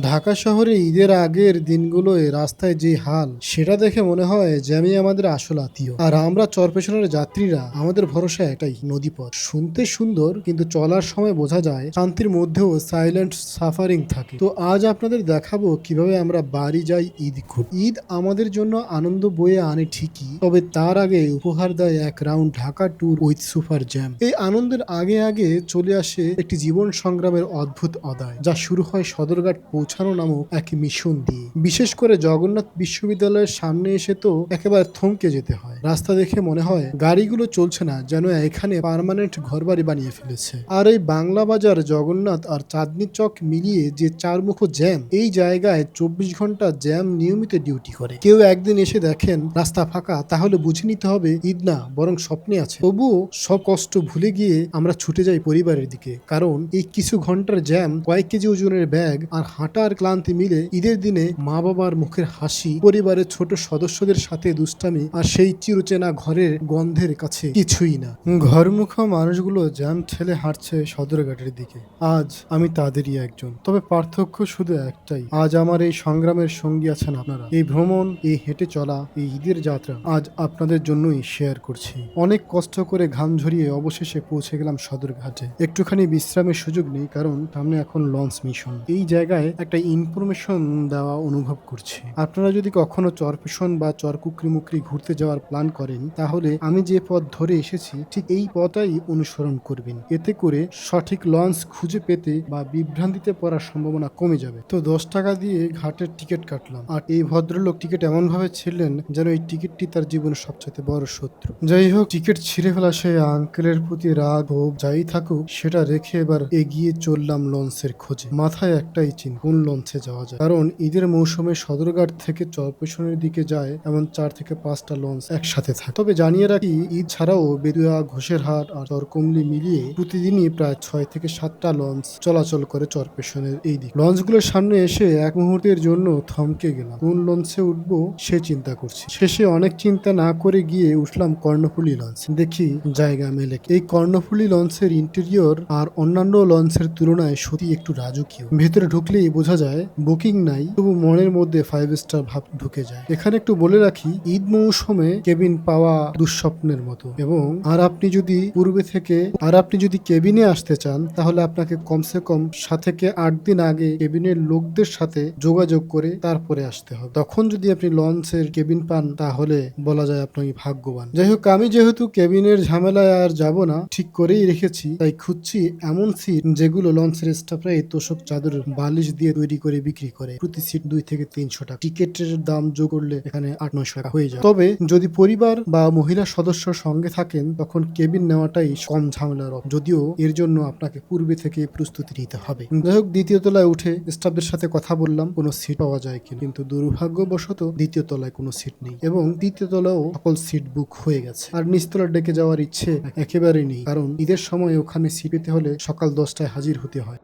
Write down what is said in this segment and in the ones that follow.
ঢাকা শহরে ঈদের আগের দিনগুলোয় রাস্তায় যে হাল, সেটা দেখে মনে হয় আমি আমাদের আসল আত্মীয়। আর আমরা চরপেশনের যাত্রীরা, আমাদের ভরসা একটাই, নদীপথ। শুনতে সুন্দর, কিন্তু চলার সময় বোঝা যায়, শান্তির মধ্যেও সাইলেন্ট সাফারিং থাকে। তো আজ আপনাদের দেখাবো কীভাবে আমরা বাড়ি যাই ঈদ ঘুর। ঈদ আমাদের জন্য আনন্দ বয়ে আনে ঠিকই, তবে তার আগে উপহার দেয় এক round Dhaka tour with super jam এই আনন্দের আগে আগে চলে আসে একটি জীবন সংগ্রামের অদ্ভুত অদায় যা শুরু হয় সদরঘাট পৌঁছানো নামক এক মিশন দিয়ে। বিশেষ করে জগন্নাথ বিশ্ববিদ্যালয়ের সামনে এসে তো একেবারে থমকে যেতে হয়। রাস্তা দেখে মনে হয় গাড়িগুলো চলছে না, যেন এখানে পার্মানেন্ট ঘরবাড়ি বানিয়ে ফেলেছে। আর এই বাংলা বাজার, জগন্নাথ আর চাঁদনি চক মিলিয়ে যে চারমুখো জ্যাম, এই জায়গায় চব্বিশ ঘণ্টা জ্যাম নিয়মিত ডিউটি করে। কেউ একদিন এসে দেখেন রাস্তা ফাঁকা, তাহলে বুঝে নিতে হবে ঈদ না, বরং স্বপ্নে আছে। তবুও সব কষ্ট ভুলে গিয়ে আমরা ছুটে যাই পরিবারের দিকে, কারণ এই কিছু ঘণ্টার জ্যাম কয়েক কেজি ওজনের ব্যাগ আর হাঁটার ক্লান্তি মিলে ঈদের দিনে মা বাবার মুখের হাসি, পরিবারের ছোট সদস্যদের সাথে দুষ্টামি আর সেই চিরচেনা ঘরের গন্ধের কাছে কিছুই না। ঘরমুখ মানুষগুলো জ্যাম ঠেলে হাঁটছে সদরঘাটের দিকে। আজ আমি তাদেরই একজন। তবে পার্থক্য শুধু একটাই, আজ আমার এই সংগ্রামের সঙ্গী আছেন আপনারা। এই ভ্রমণ, এই হেঁটে চলা, এই ঈদের যাত্রা আজ আপনাদের জন্যই শেয়ার করছি। অনেক কষ্ট করে ঘাম ঝরিয়ে অবশেষে পৌঁছে গেলাম সদরঘাটে। একটুখানি বিশ্রামের সুযোগ নেই, কারণ সামনে এখন লঞ্চ মিশন। এই জায়গায় একটা ইনফরমেশন দেওয়া অনুভব করছি। আপনারা যদি কখনো চরপেশন বা চরকুকরি ঘুরতে যাওয়ার প্ল্যান করেন, তাহলে আমি যে পথ ধরে এসেছি, ঠিক এই পথটাই অনুসরণ করবেন। এতে করে সঠিক লঞ্চ খুঁজে পেতে বা বিভ্রান্তিতে পড়ার সম্ভাবনা কমে যাবে। তো দশ টাকা দিয়ে ঘাটের টিকিট কাটলাম। আর এই ভদ্রলোক টিকিট এমন ভাবে ছিলেন যেন এই টিকিটটি তার জীবনের সবচেয়ে বড় শত্রু। যাই হোক টিকিট ছিঁড়ে ফেলা সেই আঙ্কেলের প্রতি রাগ হোক যাই থাকুক, সেটা রেখে এবার এগিয়ে চললাম লঞ্চের খোঁজে। মাথায় একটাই চিন কোন লঞ্চে যাওয়া যায়। কারণ ঈদের মৌসুমে সদরঘাট থেকে চরপেশনের দিকে যায় এমন চার থেকে পাঁচটা লঞ্চ একসাথে থাকে। তবে জানিয়ে রাখি, ঈদ ছাড়াও বেদুয়া, ঘোষেরহাট আর চরকমলি মিলিয়ে প্রতিদিনই প্রায় ছয় থেকে সাতটা লঞ্চ চলাচল করে চরপেশনের এই দিক। লঞ্চগুলোর সামনে এসে এক মুহূর্তের জন্য থমকে গেলাম। কোন লঞ্চে উঠবো সে চিন্তা করছি। শেষে অনেক চিন্তা না করে গিয়ে উঠলাম কর্ণফুলি লঞ্চ। দেখি জায়গা মেলে এই কর্ণফুলি লঞ্চের ইন্টেরিয়র আর অন্যান্য লঞ্চের তুলনায় সত্যি একটু রাজকীয়। ভেতরে ঢুকলেই বোঝা যায়, বুকিং নাই, তবু মনের মধ্যে ফাইভ স্টার ভাব ঢুকে যায়। এখানে একটু বলে রাখি, ঈদ মৌসুমে কেবিন পাওয়া দুঃস্বপ্নের মতো এবং আর আপনি যদি পূর্বে থেকে, আর আপনি যদি কেবিনে আসতে চান, তাহলে আপনাকে কমসে কম সাত থেকে আট দিন আগে কেবিনের লোকদের সাথে যোগাযোগ করে তারপরে আসতে হবে। তখন যদি আপনি লঞ্চের কেবিন পান, তাহলে বলা যায় আপনি ভাগ্যবান। যাই হোক, আমি যেহেতু কেবিনের ঝামেলায় আর যাব না, ঠিক করেই রেখেছি, তাই খুঁজছি এমন সিট যেগুলো লঞ্চের স্টাফরা এই তোষক চাদর বালিশ দিয়ে তৈরি করে বিক্রি করে। প্রতি সিট দুই থেকে তিনশো টাকা। টিকিটের দাম যোগ করলে এখানে আট নয়শো টাকা হয়ে যায়। তবে যদি পরিবার বা মহিলা সদস্য সঙ্গে থাকেন, তখন কেবিন নেওয়াটাই কম ঝামেলার যদিও এর জন্য আপনাকে পূর্বে থেকে প্রস্তুতি নিতে হবে। যাই হোক, দ্বিতীয় তলায় উঠে স্টাফদের সাথে কথা বললাম, কোনো সিট পাওয়া যায় কিনা। কিন্তু দুর্ভাগ্যবশত দ্বিতীয় তলায় কোনো সিট নেই এবং তৃতীয় তলাও সকল সিট বুক হয়ে গেছে। আর নিচতলা ডেকে যাওয়ার ইচ্ছে একেবারেই নেই। কারণ ঈদের সময় ওখানে সিট পেতে হলে সকাল দশটায় হাজির হতে হয়।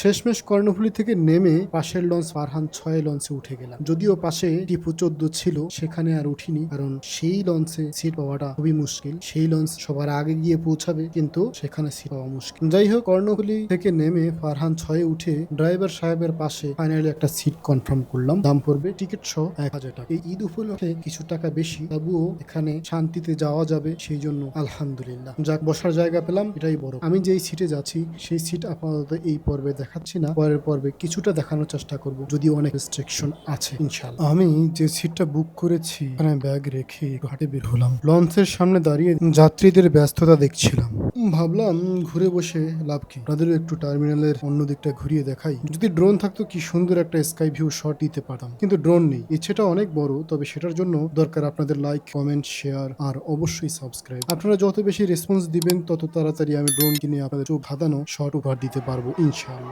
শেষমেশ কর্ণফুলি থেকে নেমে পাশের লঞ্চ ফারহান ছয় লঞ্চে উঠে গেলাম। যদিও পাশে টিপু চোদ্দ ছিল, সেখানে আর উঠিনি, কারণ সেই লঞ্চে সিট পাওয়াটা খুবই মুশকিল। সেই লঞ্চ সবার আগে গিয়ে পৌঁছাবে, কিন্তু সেখানে সিট পাওয়া মুশকিল। যাই হোক, কর্ণফুলি থেকে নেমে ফারহান ছয়ে উঠে ড্রাইভার সাহেবের পাশে ফাইনালি একটা সিট কনফার্ম করলাম। দাম পড়বে টিকিট সহ এক হাজার টাকা। এই ঈদ উপলক্ষে কিছু টাকা বেশি, তবুও এখানে শান্তিতে যাওয়া যাবে, সেই জন্য আলহামদুলিল্লাহ। যাক, বসার জায়গা পেলাম, এটাই বড়। আমি যেই সিটে যাচ্ছি, সেই সিট আপাতত এই পর্বে দেখাচ্ছি না, পরের পর্বে কিছুটা দেখানোর চেষ্টা করব, যদিও অনেক রেস্ট্রিকশন আছে ইনশাল্লাহ আমি যে সিটটা বুক করেছি, ওখানে ব্যাগ রেখে ঘাটে বের হলাম। লঞ্চের সামনে দাঁড়িয়ে যাত্রীদের ব্যস্ততা দেখছিলাম। ভাবলাম ঘুরে বসে লাভ কি? আপনাদেরও একটু টার্মিনালের অন্য দিকটা ঘুরিয়ে দেখাই। যদি ড্রোন থাকতো, কি সুন্দর একটা স্কাই ভিউ শট দিতে পারতাম। কিন্তু ড্রোন নেই। ইচ্ছেটা অনেক বড়, তবে সেটার জন্য দরকার আপনাদের লাইক কমেন্ট শেয়ার আর অবশ্যই সাবস্ক্রাইব আপনারা যত বেশি রেসপন্স দিবেন, তত তাড়াতাড়ি আমি ড্রোন কিনে আপনাদের চোখ ধাঁধানো শট উপহার দিতে পারব, ইনশাআল্লাহ।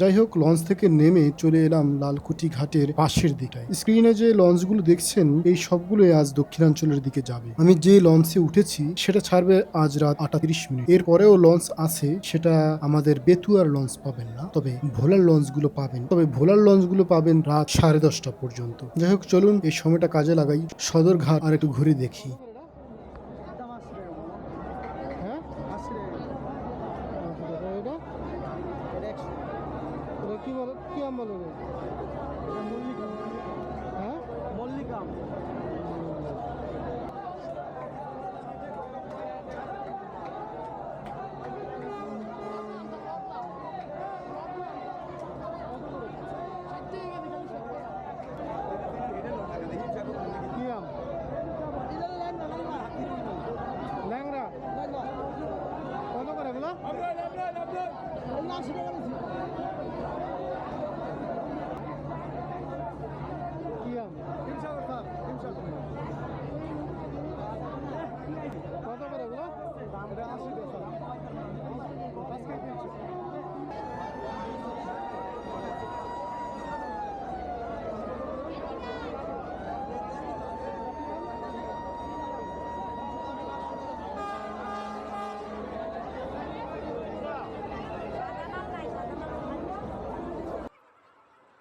যাই হোক, লঞ্চ থেকে নেমে চলে এলাম লালকুটি ঘাটের পাশের দিকটায় স্ক্রিনে যে লঞ্চগুলো দেখছেন, এই সবগুলো আজ দক্ষিণাঞ্চলের দিকে যাবে। আমি যে লঞ্চে উঠেছি, সেটা ছাড়বে আজ রাত আটটা তিরিশ মিনিট এরপরেও লঞ্চ আছে, সেটা আমাদের বেতুয়ার লঞ্চ পাবেন না। তবে ভোলার লঞ্চগুলো পাবেন। তবে ভোলার লঞ্চগুলো পাবেন রাত সাড়ে দশটা পর্যন্ত। যাই হোক, চলুন এই সময়টা কাজে লাগাই। সদর ঘাট আর একটু ঘুরে দেখি হ্যাঁ কি বলো কি আম বলো হ্যাঁ কি আম ল্যাংড়া কত করে এগুলো কি আম কত করে এগুলো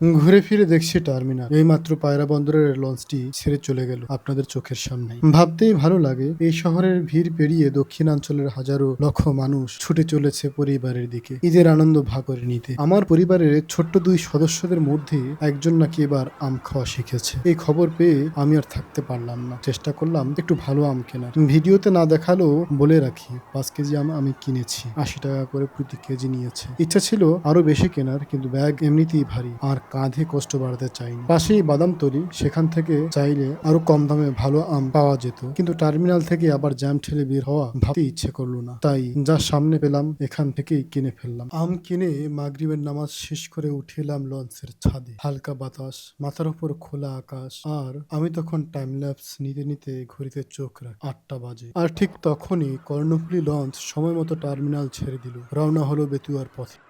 ঘুরে ফিরে দেখছি টার্মিনাল। এই মাত্র পায়রা বন্দরের লঞ্চটি ছেড়ে চলে গেল আপনাদের চোখের সামনে ভাবতেই ভালো লাগে, এই শহরের ভিড় পেরিয়ে দক্ষিণাঞ্চলের হাজারো লক্ষ মানুষ ছুটে চলেছে পরিবারের দিকে, ঈদের আনন্দ ভাগ করে নিতে। আমার পরিবারের ছোট্ট দুই সদস্যদের মধ্যে একজন নাকি এবার আম খাওয়া শিখেছে। এই খবর পেয়ে আমি আর থাকতে পারলাম না। চেষ্টা করলাম একটু ভালো আম কেনার। ভিডিওতে না দেখালেও বলে রাখি, পাঁচ কেজি আম আমি কিনেছি, আশি টাকা করে প্রতি কেজি নিয়েছে। ইচ্ছা ছিল আরও বেশি কেনার, কিন্তু ব্যাগ এমনিতেই ভারী। আর কাঁধে কষ্ট বাড়াতে চাইনি পাশেই তরি, সেখান থেকে চাইলে আরও কম দামে ভালো আম পাওয়া যেত। কিন্তু টার্মিনাল থেকে আবার জ্যাম ঠেলে বের হওয়া ভাবতে ইচ্ছে করল না। তাই যা সামনে পেলাম, এখান থেকেই কিনে ফেললাম। আম কিনে মাগরিবের নামাজ শেষ করে উঠে এলাম লঞ্চের ছাদে। হালকা বাতাস, মাথার উপর খোলা আকাশ। আর আমি তখন টাইম ল্যাপস নিতে নিতে ঘড়িতে চোখ রাখি, আটটা বাজে। আর ঠিক তখনই কর্ণফুলী লঞ্চ সময় মতো টার্মিনাল ছেড়ে দিল। রওনা হলো বেতুয়ার পথে।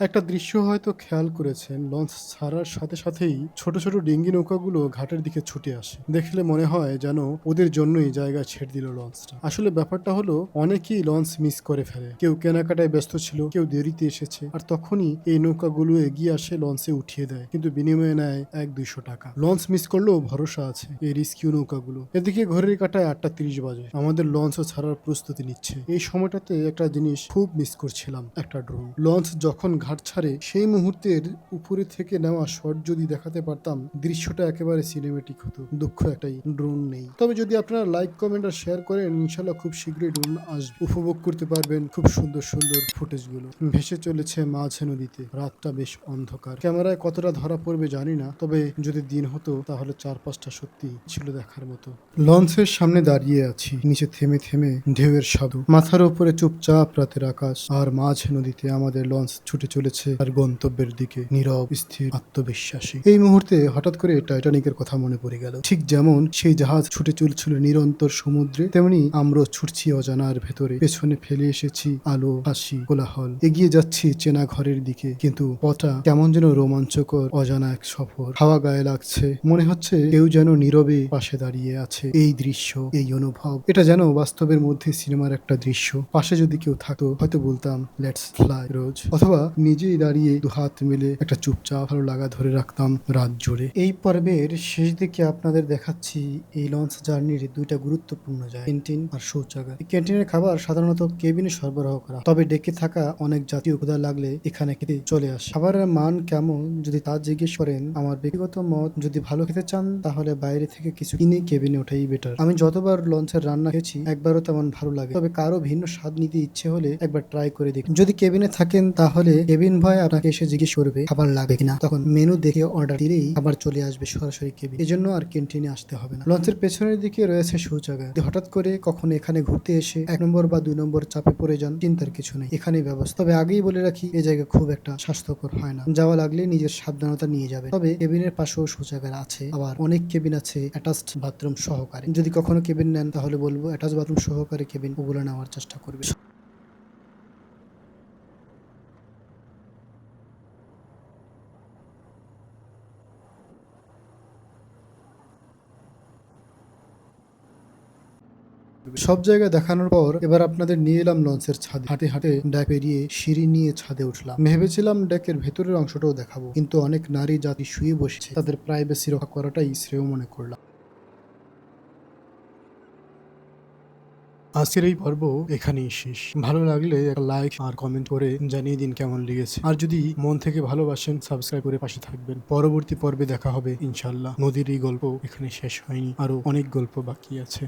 একটা দৃশ্য হয়তো খেয়াল করেছেন, লঞ্চ ছাড়ার সাথে সাথেই ছোট ছোট ডিঙ্গি নৌকাগুলো ঘাটের দিকে ছুটে আসে। দেখলে মনে হয় যেন ওদের জন্যই জায়গা ছেড়ে দিল লঞ্চটা। আসলে ব্যাপারটা হলো, অনেকেই লঞ্চ মিস করে ফেলে। কেউ কেনাকাটায় ব্যস্ত ছিল, কেউ দেরিতে এসেছে, আর তখনই এই নৌকাগুলো এগিয়ে আসে লঞ্চে উঠিয়ে দেয়। কিন্তু বিনিময়ে নেয় এক দুইশো টাকা। লঞ্চ মিস করলেও ভরসা আছে এই রিস্কিউ নৌকাগুলো। এদিকে ঘড়ির কাটায় আটটা তিরিশ বাজে। আমাদের লঞ্চও ছাড়ার প্রস্তুতি নিচ্ছে। এই সময়টাতে একটা জিনিস খুব মিস করছিলাম, একটা ড্রোন। লঞ্চ যখন ঘাট ছাড়ে সেই মুহূর্তের উপরে থেকে নেওয়া শট যদি দেখাতে পারতাম, দৃশ্যটা একেবারে সিনেমেটিক হতো। দুঃখ একটাই ড্রোন নেই। তবে যদি আপনারা লাইক কমেন্ট আর শেয়ার করেন, ইনশাল্লাহ খুব শীঘ্রই ড্রোন আসবে উপভোগ করতে পারবেন খুব সুন্দর সুন্দর ফুটেজগুলো। ভেসে চলেছে মাঝে নদীতে। রাতটা বেশ অন্ধকার। ক্যামেরায় কতটা ধরা পড়বে জানি না, তবে যদি দিন হতো, তাহলে চার পাঁচটা সত্যি ছিল দেখার মতো। লঞ্চের সামনে দাঁড়িয়ে আছি। নিচে থেমে থেমে ঢেউয়ের সাধু। মাথার উপরে চুপচাপ রাতের আকাশ। আর মাঝ নদীতে আমাদের লঞ্চ ছুটে চলেছে তার গন্তব্যের দিকে, নীরব, স্থির, আত্মবিশ্বাসী। এই মুহূর্তে হঠাৎ করে টাইটানিকের কথা মনে পড়ে গেল। ঠিক যেমন সেই জাহাজ ছুটে চলছিল নিরন্তর সমুদ্রে, তেমনি আমরা ছুটছি অজানার ভেতরে। পেছনে ফেলে এসেছি আলো, হাসি, কোলাহল। এগিয়ে যাচ্ছি চেনা ঘরের দিকে, কিন্তু পথটা কেমন যেন রোমাঞ্চকর, অজানা এক সফর। হাওয়া গায়ে লাগছে। মনে হচ্ছে কেউ যেন নীরবে পাশে দাঁড়িয়ে আছে। এই দৃশ্য, এই অনুভব, এটা যেন বাস্তবের মধ্যে সিনেমার একটা দৃশ্য। পাশে যদি কেউ থাকতো, হয়তো বলতাম লেটস ফ্লাই রোজ। অথবা নিজেই দাঁড়িয়ে দু হাত মিলে একটা চুপচাপ ভালো লাগা ধরে রাখতাম রাত জুড়ে। এই পর্বের শেষ দিকে আপনাদের দেখাচ্ছি এই লঞ্চ জার্নির দুইটা গুরুত্বপূর্ণ জায়গা, ক্যান্টিন আর শৌচাগার। ক্যান্টিনের খাবার সাধারণত কেবিনে সরবরাহ করা তবে ডেকে থাকা অনেক জাতীয় ক্ষুধা লাগলে এখানে খেতে চলে আসে। খাবারের মান কেমন যদি তা জিজ্ঞেস করেন, আমার ব্যক্তিগত মত যদি ভালো খেতে চান, তাহলে বাইরে থেকে কিছু কিনে কেবিনে ওঠাই বেটার আমি যতবার লঞ্চের রান্না খেয়েছি, একবারও তেমন ভালো লাগে তবে কারও ভিন্ন স্বাদ নিতে ইচ্ছে হলে একবার ট্রাই করে দেখুন। যদি কেবিনে থাকেন, তাহলে কেবিন ভয় আপনাকে এসে জিজ্ঞেস করবে, খাবার লাগবে কিনা? তখন মেনু দেখে অর্ডার দিলেই খাবার চলে আসবে সরাসরি কেবিন। এজন্য আর ক্যান্টিনে আসতে হবে না। লঞ্চের পেছনের দিকে রয়েছে শৌচাগার। হঠাৎ করে কখন এখানে ঘুরতে এসে এক নম্বর বা দুই নম্বর চাপে পড়ে যান, চিন্তার কিছু নেই। এখানে ব্যবস্থা। তবে আগেই বলে রাখি এই জায়গা খুব একটা স্বাস্থ্যকর হয় না। যাওয়া লাগলে নিজের সাবধানতা নিয়ে যাবে তবে কেবিনের পাশেও শৌচাগার আছে। আবার অনেক কেবিন আছে অ্যাটাচড বাথরুম সহকারে। যদি কখনো কেবিন নেন, তাহলে বলব অ্যাটাচ বাথরুম সহকারে কেবিন ওগুলো নেওয়ার চেষ্টা করবে। সব জায়গায় দেখানোর পর এবার আপনাদের নিয়ে এলাম লঞ্চের ছাদে। হাঁটে হাঁটে ডেক পেরিয়ে সিঁড়ি নিয়ে ছাদে উঠলাম। ভেবেছিলাম ডেকের ভেতরের অংশটাও দেখাবো, কিন্তু অনেক নারী জাতি শুয়ে বসেছে। তাদের প্রাইভেসি রক্ষা করাটাই শ্রেয় মনে করলাম। আজকের এই পর্ব এখানেই শেষ। ভালো লাগলে একটা লাইক আর কমেন্ট করে জানিয়ে দিন কেমন লেগেছে। আর যদি মন থেকে ভালোবাসেন সাবস্ক্রাইব করে পাশে থাকবেন। পরবর্তী পর্বে দেখা হবে ইনশাল্লাহ নদীর এই গল্প এখানে শেষ হয়নি। আরও অনেক গল্প বাকি আছে।